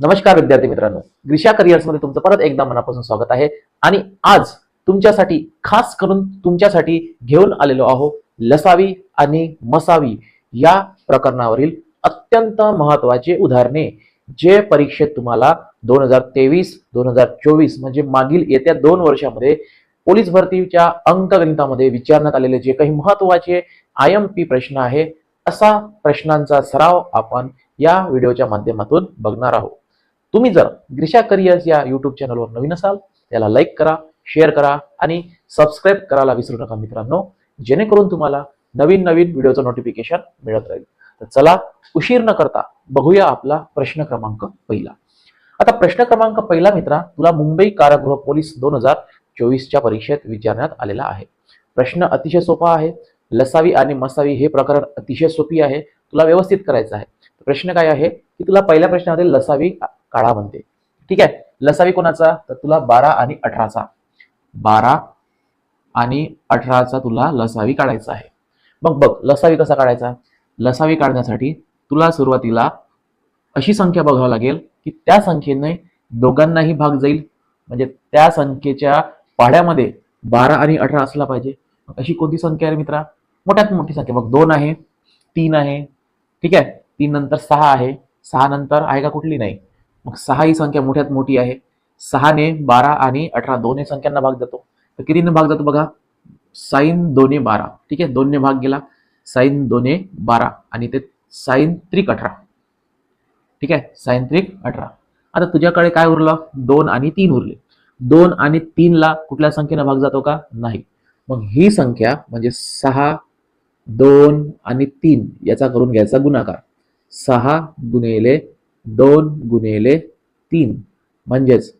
नमस्कार विद्यार्थी मित्रांनो. ग्रीषा करिअर्समध्ये तुमचं परत एकदा मनापासून स्वागत आहे. आणि आज तुमच्यासाठी खास करून तुमच्यासाठी घेऊन आलेलो आहो लसावी आणि मसावी या प्रकरणावरील अत्यंत महत्त्वाचे उदाहरणे जे परीक्षेत तुम्हाला दोन हजार तेवीस दोन हजार चोवीस म्हणजे मागील येत्या दोन वर्षामध्ये पोलीस भरतीच्या अंकगणितामध्ये विचारण्यात आलेले जे काही महत्त्वाचे आय एम पी प्रश्न आहे असा प्रश्नांचा सराव आपण या व्हिडिओच्या माध्यमातून बघणार आहोत. तुम्ही जर ग्रिशा करिअर्स या युट्यूब चॅनलवर नवीन असाल त्याला लाईक करा शेअर करा आणि सबस्क्राईब करायला विसरू नका मित्रांनो. जेणेकरून तुम्हाला नवीन नवीन व्हिडिओचं नोटिफिकेशन मिळत राहील. तर चला उशीर न करता बघूया आपला प्रश्न क्रमांक पहिला. आता प्रश्न क्रमांक पहिला मित्रा तुला मुंबई कारागृह पोलीस दोन हजार चोवीसच्या परीक्षेत विचारण्यात आलेला आहे. प्रश्न अतिशय सोपा आहे. लसावी आणि मसावी हे प्रकरण अतिशय सोपी आहे. तुला व्यवस्थित करायचं आहे. प्रश्न काय आहे? की तुला पहिल्या प्रश्नामध्ये लसावी काळा म्हणते. ठीक आहे? लसावी कोणाचा? तर तुला बारा आणि अठराचा. बारा आणि अठराचा तुला लसावी काढायचा आहे. मग बघ लसावी कसा काढायचा? लसावी काढण्यासाठी तुला सुरुवातीला अशी संख्या बघावं लागेल की त्या संख्येने दोघांनाही भाग जाईल. म्हणजे त्या संख्येच्या पाड्यामध्ये बारा आणि अठरा असला पाहिजे. अशी कोणती संख्या आहे मित्रा? मोठ्यात मोठी संख्या. मग दोन आहे तीन आहे. ठीक आहे? तीन नंतर सहा आहे. सहा नंतर आहे का कुठली? नाही. मग सहा ही संख्या मोठ्यात मोठी आहे. सहाने बारा आणि अठरा दोन्ही संख्यांना भाग जातो तर कितीने भाग जातो बघा? साईन दोन्ही बारा. ठीक आहे? दोनने भाग गेला. साईन दोन्ही बारा आणि ते साईन त्रिक अठरा. ठीक आहे? साईन त्रिक अठरा. आता तुझ्याकडे काय उरलं? दोन आणि तीन उरले. दोन आणि तीनला कुठल्या संख्येनं भाग जातो का? नाही. मग ही संख्या म्हणजे सहा दोन आणि तीन याचा करून घ्यायचा गुणाकार. सहा गुणिले दोन गुणिले तीन. म्हणजेच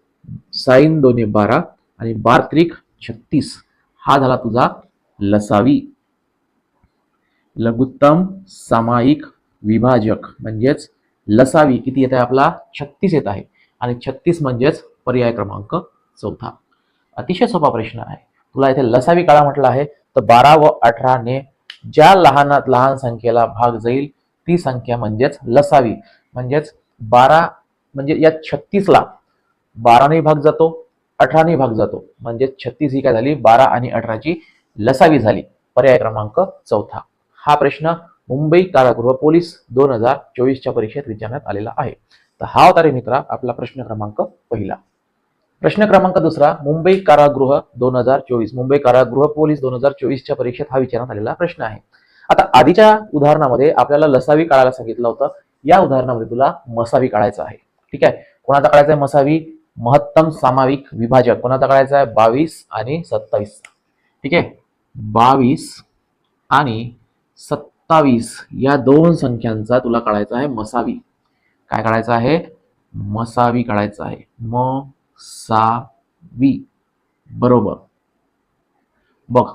साईन दोन्ही बारा आणि बार त्रिक छत्तीस. हा झाला तुझा लसावी. लघुत्तम सामायिक विभाजक. म्हणजेच लसावी किती येत आहे आपला? छत्तीस येत आहे. आणि छत्तीस म्हणजेच पर्याय क्रमांक चौथा. अतिशय सोपा प्रश्न आहे. तुला इथे लसावी काळा म्हटलं आहे. तर बारा व अठराने ज्या लहानात लहान संख्येला भाग जाईल ती संख्या म्हणजेच लसावी. म्हणजेच बारा म्हणजे या छत्तीसला बाराने भाग जातो अठराने भाग जातो. म्हणजे छत्तीस ही काय झाली? बारा आणि अठराची लसावी झाली. पर्याय क्रमांक चौथा. हा प्रश्न मुंबई कारागृह पोलीस दोन हजार चोवीसच्या परीक्षेत विचारण्यात आलेला आहे. तर हा होता रे मित्रा आपला प्रश्न क्रमांक पहिला. प्रश्न क्रमांक दुसरा मुंबई कारागृह दोन हजार चोवीस. मुंबई कारागृह पोलीस दोन हजार चोवीसच्या परीक्षेत हा विचारण्यात आलेला प्रश्न आहे. आता आधीच्या उदाहरणामध्ये आपल्याला लसावी काढायला सांगितलं होतं. या उदाहरणामध्ये तुला मसावी काढायचं आहे. ठीक आहे? कोणाचा काढायचा आहे मसावी? महत्तम सामाविक विभाजक. कोणाचा काढायचा आहे? बावीस आणि सत्तावीस. ठीक आहे? बावीस आणि सत्तावीस या दोन संख्यांचा तुला काढायचा आहे मसावी. काय काढायचं आहे? मसावी काढायचं आहे. म सा वी बरोबर. बघ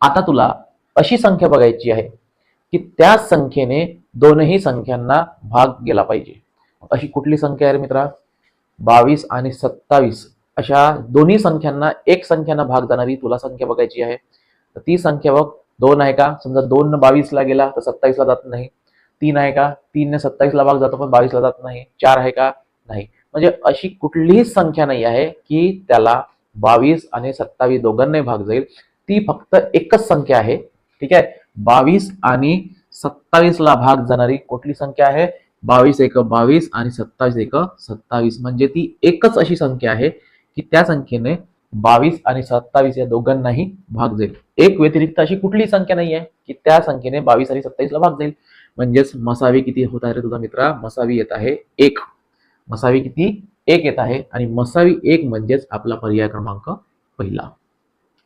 आता तुला अशी संख्या बघायची आहे की त्या संख्येने दोनही संख्यांना भाग गेला पाहिजे. अशी कुठली संख्या आहे रे मित्रा? बावीस आणि सत्तावीस. अशा दोन्ही संख्यांना एक संख्यांना भाग जाणारी तुला संख्या बघायची आहे. तर ती संख्या बघ. दोन आहे का? समजा दोन बावीसला गेला तर सत्तावीसला जात नाही. तीन आहे का? तीनने सत्तावीसला भाग जातो पण बावीसला जात नाही. चार आहे का? नाही. म्हणजे अशी कुठलीही संख्या नाही आहे की त्याला बावीस आणि सत्तावीस दोघांनाही भाग जाईल. ती फक्त एकच संख्या आहे. ठीक आहे? बावीस आणि सत्तावीसला भाग जाणारी कुठली संख्या आहे? बावीस एक बावीस आणि सत्तावीस एक सत्तावीस. म्हणजे ती एकच अशी संख्या आहे की त्या संख्येने बावीस आणि सत्तावीस या दोघांनाही भाग जाईल. एक व्यतिरिक्त अशी कुठली संख्या नाही आहे की त्या संख्येने बावीस आणि सत्तावीसला भाग जाईल. म्हणजेच मसावी किती होत आहे रे तुझा मित्रा? मसावी येत आहे एक. मसावी किती? एक येत आहे. आणि मसावी एक म्हणजेच आपला पर्याय क्रमांक पहिला.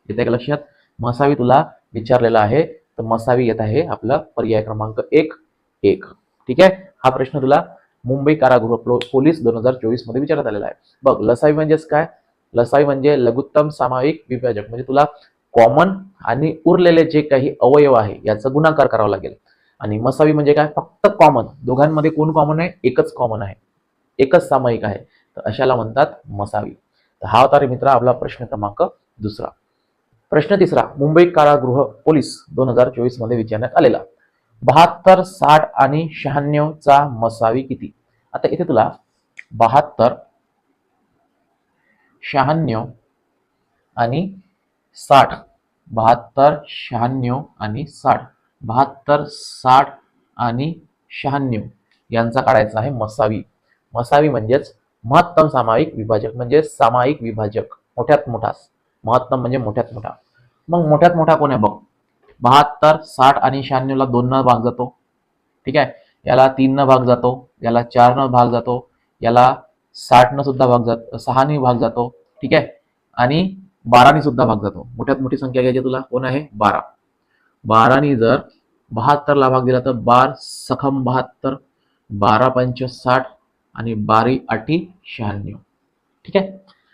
येते का लक्षात? मसावी तुला विचारलेला आहे तर मसावी येत आहे आपला पर्याय क्रमांक एक. एक. ठीक आहे? हा प्रश्न तुला मुंबई कारागृह पोलीस दोन हजार चोवीसमध्ये विचारत आलेला आहे. बघ लसावी म्हणजेच काय? लसावी म्हणजे लघुत्तम सामायिक विभाजक. म्हणजे तुला कॉमन आणि उरलेले जे काही अवयव आहे याचा गुणाकार करावा लागेल. आणि मसावी म्हणजे काय? फक्त कॉमन दोघांमध्ये कोण कॉमन आहे? एकच कॉमन आहे. एकच सामायिक आहे. तर अशाला म्हणतात मसावी. तर हा होता रे मित्र आपला प्रश्न क्रमांक दुसरा. प्रश्न तिसरा मुंबई कारागृह पोलीस दोन हजार चोवीसमध्ये विचारण्यात आलेला. बहात्तर साठ आणि शहाण्णवचा मसावी किती? आता इथे तुला बहात्तर शहाण्णव आणि साठ बहात्तर शहाण्णव आणि साठ बहात्तर साठ आणि शहाण्णव यांचा काढायचा आहे मसावी. मसावी म्हणजेच महत्तम सामायिक विभाजक म्हणजे सामायिक विभाजक मोठ्यात मोठा. महत्तम म्हणजे मोठ्यात मोठा. मग मोठ्यात मोठा कोण आहे बघ? बहात्तर साठ आणि शहाण्णवला दोन न भाग जातो. ठीक आहे? याला तीन न भाग जातो याला चार न भाग जातो याला साठ न सुद्धा भाग जात सहानी भाग जातो. ठीक आहे? आणि बाराने सुद्धा भाग जातो. मोठ्यात मोठी संख्या घ्यायची तुला. कोण आहे? बारा. बारानी जर बहात्तरला भाग दिला तर बार सखम बहात्तर बारा पंच साठ आणि बारी आठी शहाण्णव. ठीक आहे?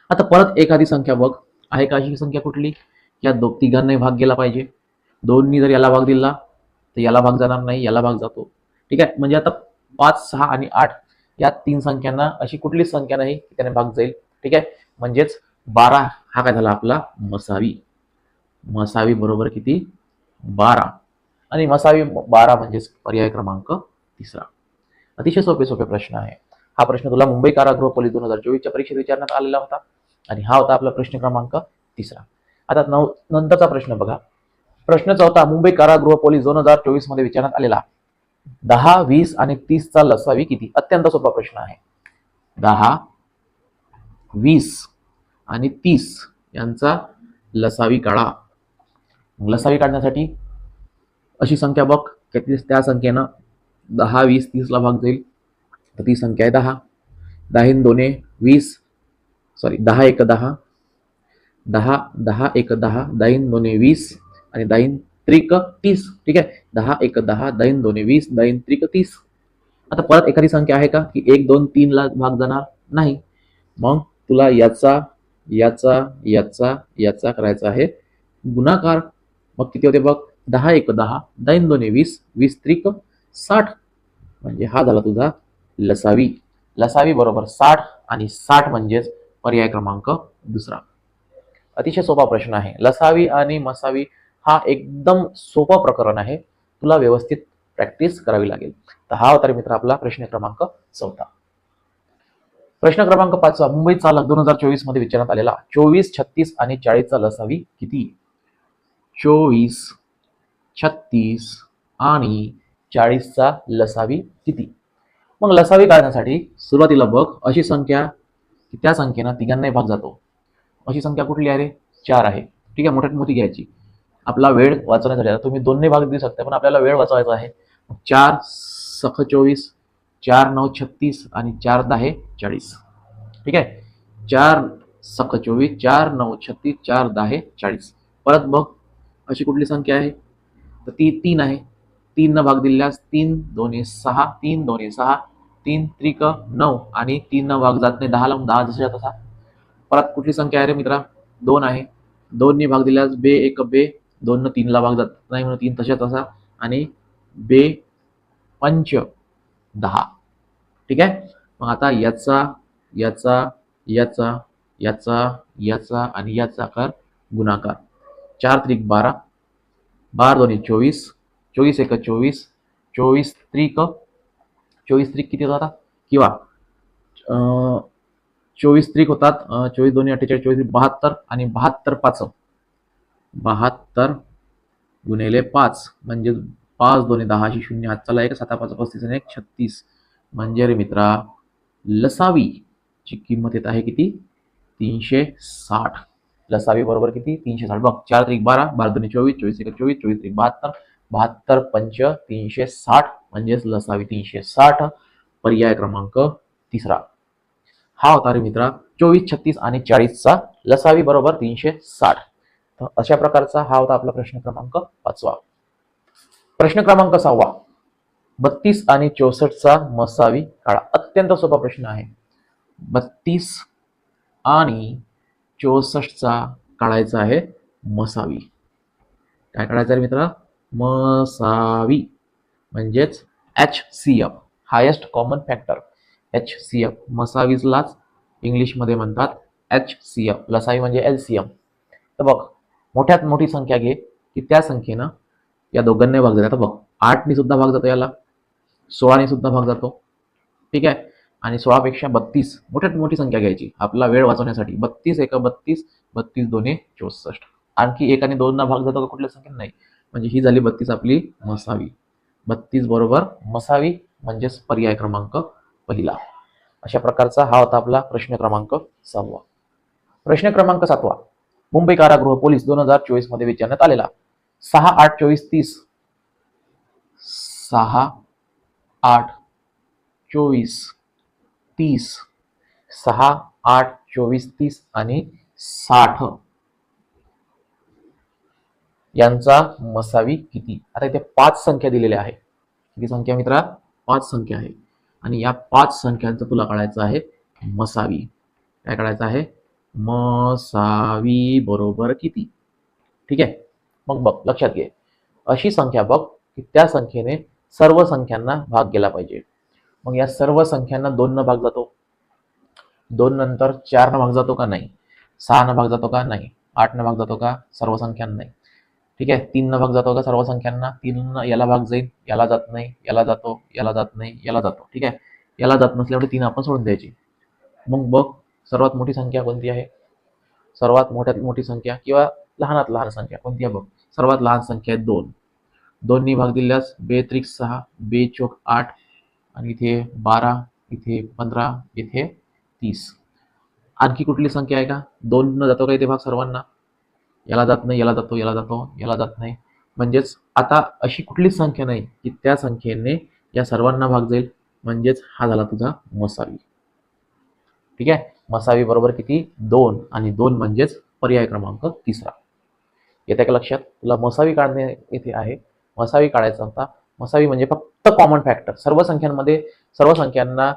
आता परत एखादी संख्या बघ. आहे का अशी संख्या कुठली? या दो तिघांनाही भाग गेला पाहिजे. दोन्ही जर याला भाग दिला तर याला भाग जाणार नाही याला भाग जातो. ठीक आहे? म्हणजे आता पाच सहा आणि आठ या तीन संख्यांना अशी कुठलीच संख्या नाही की त्याने भाग जाईल? ठीक आहे? म्हणजेच बारा हा काय झाला आपला? मसावी. मसावी बरोबर किती? बारा. आणि मसावी बारा म्हणजेच पर्याय क्रमांक तिसरा. अतिशय सोपे सोपे प्रश्न आहे. हा प्रश्न तुला मुंबई कारागृह पोलीस दोन हजार चोवीसच्या परीक्षेत विचारण्यात आलेला होता. आणि हा होता आपला प्रश्न क्रमांक तिसरा. आता नऊ नंतरचा प्रश्न बघा. प्रश्न चौथा मुंबई कारागृह पोलीस दोन हजार चोवीसमध्ये विचारण्यात आलेला. दहा वीस आणि तीसचा लसावी किती? अत्यंत सोपा प्रश्न आहे. दहा वीस आणि तीस यांचा लसावी काढा. लसावी काढण्यासाठी अशी संख्या बघ. किती त्या संख्येनं दहा वीस तीसला भाग जाईल. तर ती संख्या आहे दहा. दहा दोने वीस. सॉरी दहा एक दहा. दहा दहा एक दहा दाईन दोन्ही वीस आणि दाईन त्रिक तीस. ठीक आहे? दहा एक दहा दाईन दोन्ही वीस दाईन त्रिक तीस. आता परत एखादी संख्या आहे का की एक दोन तीन ला भाग जाणार? नाही. मग तुला याचा याचा याचा याचा करायचा आहे गुणाकार. मग किती होते बघ? दहा एक दहा दाईन दोन्ही वीस वीस त्रिक साठ. म्हणजे हा झाला तुझा लसावी. लसावी बरोबर साठ आणि साठ म्हणजेच पर्याय क्रमांक दुसरा. अतिशय सोपा प्रश्न आहे. लसावी आणि मसावी हा एकदम सोपा प्रकरण आहे. तुला व्यवस्थित प्रॅक्टिस करावी लागेल. तर हा होता मित्र आपला प्रश्न क्रमांक चौथा. प्रश्न क्रमांक पाचवा. मुंबई चालक दोन हजार चोवीसमध्ये विचारण्यात आलेला चोवीस छत्तीस आणि चाळीसचा लसावी किती? चोवीस छत्तीस आणि चाळीसचा लसावी किती? मग लसावी काढण्यासाठी सुरुवातीला बघ अशी संख्या त्या संख्येनं तिघांनाही भाग जातो. अशी संख्या कुठली आहे रे? चार आहे. ठीक आहे मोठ्यात मोठी घ्यायची. आपला वेळ वाचवण्यासाठी आता तुम्ही दोन्ही भाग देऊ शकता पण आपल्याला वेळ वाचवायचा आहे. चार सख चोवीस चार नऊ छत्तीस आणि चार दहा चाळीस. ठीक आहे? चार सख चोवीस चार नऊ छत्तीस चार दहा चाळीस. परत बघ अशी कुठली संख्या आहे? तर ती तीन आहे. तीन न भाग दिल्यास तीन दोन्ही सहा तीन दोन्ही सहा तीन त्रिक नऊ आणि तीन न भाग जात नाही. दहा लावून दहा जसा तसा. परत कुठली संख्या आहे रे मित्रा? दोन आहे. दोननी भाग दिल्यास बे एक बे दोन तीनला भाग जात नाही म्हणून तीन तशा तसा आणि बे पंच दहा. ठीक आहे? मग आता याचा याचा याचा याचा याचा आणि याचा आकार गुणाकार. चार त्रिक बारा. बारा दोन्ही चोवीस. चोवीस एक चोवीस. चोवीस त्रिक. चोवीस त्रिक किती जातात किंवा चोवीस त्रिक होतात. चोवीस दोन्ही अठ्ठेचाळीस चोवीस बहात्तर आणि बहात्तर पाच. बहात्तर गुणिले पाच म्हणजे पाच दोन्ही दहाशी शून्य. हात चला एक साता पाच पस्तीस आणि एक छत्तीस. म्हणजे रे मित्रा लसावी ची किंमत येत आहे किती? तीनशे साठ. लसावी बरोबर किती? तीनशे साठ. बघ चार त्रिक बारा बारा दोन्ही चोवीस चोवीस एक चोवीस चोवीस त्रिक बहात्तर बहात्तर पंच तीनशे साठ. म्हणजेच लसावी तीनशे साठ. पर्याय क्रमांक तिसरा. हा होता रे मित्रा चोवीस छत्तीस आणि चाळीसचा लसावी बरोबर तीनशे साठ. तर अशा प्रकारचा हा होता आपला प्रश्न क्रमांक पाचवा. प्रश्न क्रमांक सहावा. बत्तीस आणि चौसष्टचा मसावी काळा अत्यंत सोपा प्रश्न आहे. बत्तीस आणि चौसष्टचा काढायचा आहे मसावी. काय काढायचं आहे मित्रा? मसावी. म्हणजेच H C F highest common factor H C F. मसावीजलाच इंग्लिशमध्ये म्हणतात. H C F. लसावी म्हणजे एल सी एम. तर बघ मोठ्यात मोठी संख्या घे की त्या संख्येनं या दोघांनाही भाग जातो बघ आठने सुद्धा भाग जातो याला. सोळाने सुद्धा भाग जातो. ठीक आहे? आणि सोळापेक्षा बत्तीस. मोठ्यात मोठी संख्या घ्यायची. आपला वेळ वाचवण्यासाठी. बत्तीस एका बत्तीस बत्तीस दोन्ही चौसष्ट. आणखी एक आणि दोनना भाग जातो का कुठल्या संख्येत? नाही. म्हणजे ही झाली बत्तीस आपली मसावी. बत्तीस बरोबर मसावी म्हणजेच पर्याय क्रमांक पहिला. अशा प्रकारचा हा होता आपला प्रश्न क्रमांक सहावा. प्रश्न क्रमांक सातवा. मुंबई कारागृह पोलीस दोन हजार चोवीसमध्ये विचारण्यात आलेला. सहा आठ चोवीस तीस. सहा आठ चोवीस तीस. सहा आठ चोवीस तीस आणि साठ. यांचा मसावी किती? आता इथे पाच संख्या दिलेल्या आहे किती संख्या मित्रा? पाच संख्या आहे आणि या पाच संख्यांचं तुला काढायचं आहे मसावी. काय काढायचं आहे? मसावी बरोबर किती? ठीक आहे. मग बघ लक्षात घे. अशी संख्या बघ की त्या संख्येने सर्व संख्यांना भाग गेला पाहिजे. मग या सर्व संख्यांना दोन न भाग जातो. दोन नंतर चार न भाग जातो का नाही? सहा न भाग जातो का नाही? आठ न भाग जातो का? सर्व संख्यांना नाही. ठीक आहे? तीन न भाग जातो का सर्व संख्यांना तीन याला भाग जाईल याला जात नाही याला जातो याला जात नाही याला जातो. ठीक आहे? याला जात नसल्यामुळे तीन आपण सोडून द्यायची. मग बघ सर्वात मोठी संख्या कोणती आहे? सर्वात मोठ्यात मोठी संख्या किंवा लहानात लहान संख्या कोणती आहे बघ? सर्वात लहान संख्या आहे दोन. दोन्ही भाग दिल्यास बे त्रिक सहा बे चोक आठ आणि इथे बारा इथे पंधरा इथे तीस. आणखी कुठली संख्या आहे का? दोन न जातो का इथे भाग सर्वांना? याला जात नाही याला जातो याला जातो याला जात नाही. म्हणजेच आता अशी कुठलीच संख्या नाही की त्या संख्येने या सर्वांना भाग जाईल. म्हणजेच हा झाला तुझा मसावी. ठीक आहे? मसावी बरोबर किती? दोन. आणि दोन म्हणजेच पर्याय क्रमांक तिसरा. येत्या का लक्षात? तुला मसावी काढणे येथे आहे. मसावी काढायचा होता. मसावी म्हणजे फक्त कॉमन फॅक्टर सर्व संख्यांमध्ये सर्व संख्यांना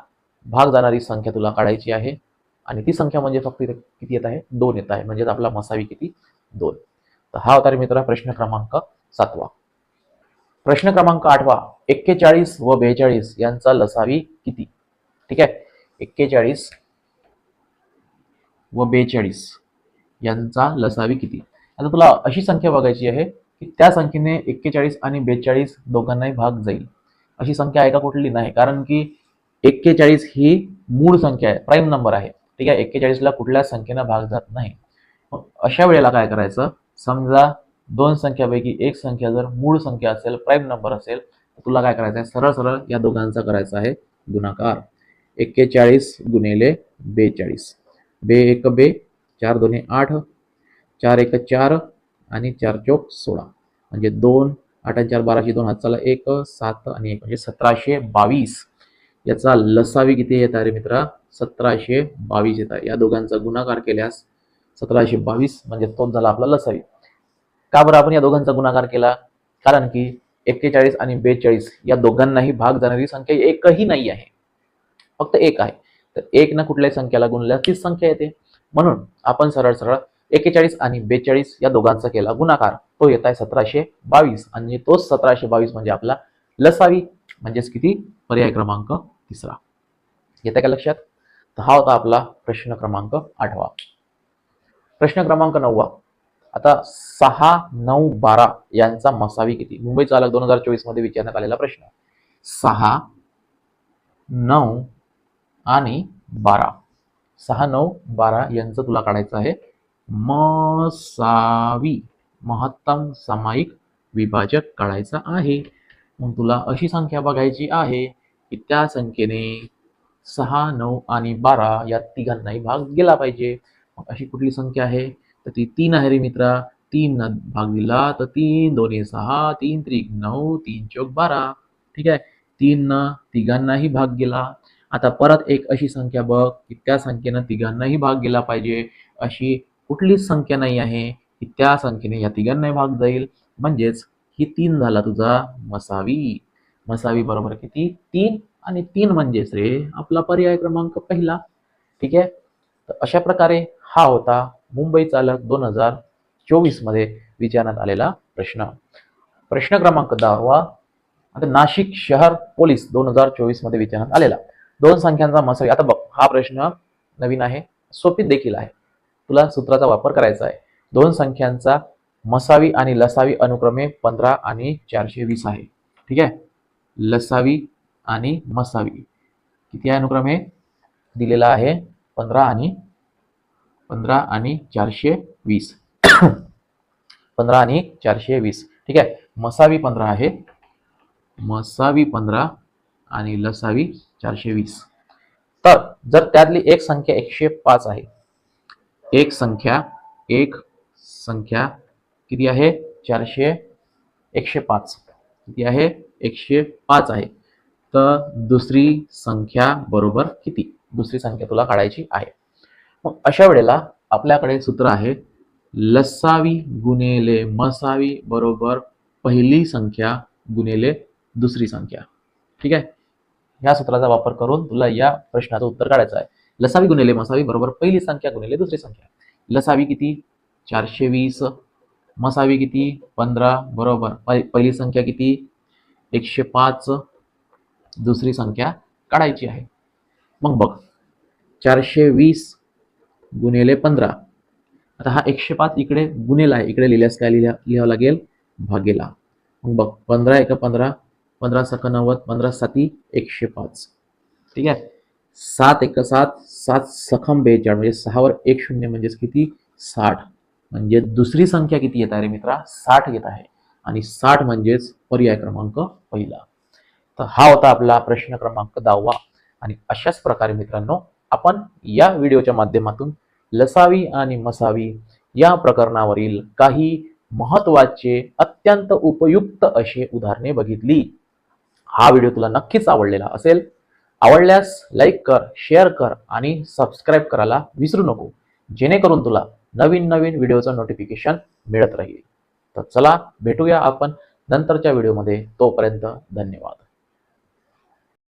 भाग जाणारी संख्या तुला काढायची आहे. आणि ती संख्या म्हणजे फक्त इथे किती येत आहे? दोन येत आहे. म्हणजेच आपला मसावी किती? दोन. तर हा होता मित्र प्रश्न क्रमांक सातवा. प्रश्न क्रमांक आठवा एक्केचाळीस व बेचाळीस यांचा लसावी किती? ठीक आहे? एक्केचाळीस व बेचाळीस यांचा लसावी किती? आता तुला अशी संख्या बघायची आहे की त्या संख्येने एक्केचाळीस आणि बेचाळीस दोघांनाही भाग जाईल. अशी संख्या आहे का कुठली? नाही. कारण की एक्केचाळीस ही मूळ संख्या आहे प्राईम नंबर आहे. ठीक आहे? एक्केचाळीसला कुठल्याच संख्येनं भाग जात नाही. अशा वेळेला काय करायचं? समजा दोन संख्यापैकी एक संख्या जर मूळ संख्या असेल प्राईम नंबर असेल तर तुला काय करायचं आहे? सरळ सरळ या दोघांचा करायचा आहे गुणाकार. एक्केचाळीस गुणिले बेचाळीस. बे एक बे चार दोन्ही आठ चार एक चार आणि चार चौक सोळा. म्हणजे दोन आठ आणि चार बाराशे दोन हाताला एक सात आणि एक म्हणजे सतराशे बावीस. याचा लसावी किती येत आहे रे मित्रा? सतराशे बावीस येत आहे. या दोघांचा गुणाकार केल्यास सतराशे बावीस म्हणजे तोच झाला आपला लसावी. का बरं आपण या दोघांचा गुणाकार केला? कारण की एक्केचाळीस आणि बेचाळीस या दोघांनाही भाग जाणारी संख्या एकही नाही आहे. फक्त एक आहे. तर एक ना कुठल्याही संख्याला गुणल्यास तीच संख्या येते. म्हणून आपण सरळ सरळ एक्केचाळीस आणि बेचाळीस या दोघांचा केला गुणाकार. तो येत आहे सतराशे बावीस आणि तोच सतराशे बावीस म्हणजे आपला लसावी. म्हणजेच किती? पर्याय क्रमांक तिसरा. येते का लक्षात? तर हा होता आपला प्रश्न क्रमांक आठवा. प्रश्न क्रमांक नववा. आता सहा नऊ बारा यांचा मसावी किती? मुंबई चालक दोन हजार चोवीसमध्ये विचारण्यात आलेला प्रश्न. सहा नऊ आणि बारा. सहा नऊ बारा यांचं तुला काढायचं आहे. मसावी महत्तम सामायिक विभाजक काढायचा आहे. मग तुला अशी संख्या बघायची आहे की त्या संख्येने सहा नऊ आणि बारा या तिघांनाही भाग गेला पाहिजे. अशी कुठली संख्या आहे? तर ती तीन आहे रे मित्रा. तीन न भाग दिला तर तीन दोन्ही सहा तीन त्रिक नऊ तीन चौक बारा. ठीक आहे? तीन न तिघांनाही भाग गेला आता परत एक अशी संख्या बघ की त्या संख्येनं तिघांनाही भाग गेला पाहिजे. अशी कुठलीच संख्या नाही आहे की त्या संख्येने या तिघांनाही भाग जाईल. म्हणजेच ही तीन झाला तुझा मसावी. मसावी बरोबर किती? तीन. आणि तीन म्हणजेच रे आपला पर्याय क्रमांक पहिला. ठीक आहे? तर अशा प्रकारे हा होता मुंबई चालक दोन हजार चोवीसमध्ये विचारण्यात आलेला प्रश्न. प्रश्न क्रमांक दहावा आता नाशिक शहर पोलीस दोन हजार चोवीसमध्ये विचारण्यात आलेला. दोन संख्यांचा मसावी. आता बघ हा प्रश्न नवीन आहे सोपी देखील आहे. तुला सूत्राचा वापर करायचा आहे. दोन संख्यांचा मसावी आणि लसावी अनुक्रमे पंधरा आणि चारशे वीस आहे. ठीक आहे? लसावी आणि मसावी. किती अनुक्रमे? दिलेला आहे पंधरा आणि पंधरा आणि चारशे वीस. पंधरा आणि चारशे वीस. ठीक आहे? मसावी पंधरा आहे. मसावी पंधरा आणि लसावी चारशे वीस. तर जर त्यातली एक संख्या एकशे पाच आहे. एक संख्या एक संख्या किती आहे? चारशे एकशे पाच. किती आहे? एकशे पाच आहे. तर दुसरी संख्या बरोबर किती? दुसरी संख्या तुला काढायची आहे. मग अशा वेळेला आपल्याकडे सूत्र आहे लसावी गुणेले मसावी बरोबर पहिली संख्या गुणेले दुसरी संख्या. ठीक आहे? ह्या सूत्राचा वापर करून तुला या प्रश्नाचं उत्तर काढायचं आहे. लसावी गुणेले मसावी बरोबर पहिली संख्या गुणेले दुसरी संख्या. लसावी किती? चारशे वीस. मसावी किती? पंधरा. बरोबर. पहिली संख्या किती? एकशे पाच. दुसरी संख्या काढायची आहे. मग बघ. चारशे वीस गुणिले पंधरा. आता हा एकशे पाच इकडे गुणेला आहे. इकडे लिहिल्यास काय लिहिल्या लिहावं लागेल? भागेला. मग बघ पंधरा एका पंधरा पंधरा सका नव्वद पंधरा साती एकशे पाच. ठीक आहे? सात एक सात सात सखम बेचाळ म्हणजे सहावर एक शून्य म्हणजेच किती? साठ. म्हणजे दुसरी संख्या किती येत आहे रे मित्रा? साठ येत आहे. आणि साठ म्हणजेच पर्याय क्रमांक पहिला. तर हा होता आपला प्रश्न क्रमांक दहावा. आणि अशाच प्रकारे मित्रांनो आपण या व्हिडिओच्या माध्यमातून लसावी आणि मसावी या प्रकरणावरील काही महत्त्वाचे अत्यंत उपयुक्त असे उदाहरणे बघितली. हा व्हिडिओ तुला नक्कीच आवडलेला असेल. आवडल्यास लाईक कर शेअर कर आणि सबस्क्राईब करायला विसरू नको. जेणेकरून तुला नवीन नवीन व्हिडिओचं नोटिफिकेशन मिळत राहील. तर चला भेटूया आपण नंतरच्या व्हिडिओमध्ये. तोपर्यंत धन्यवाद.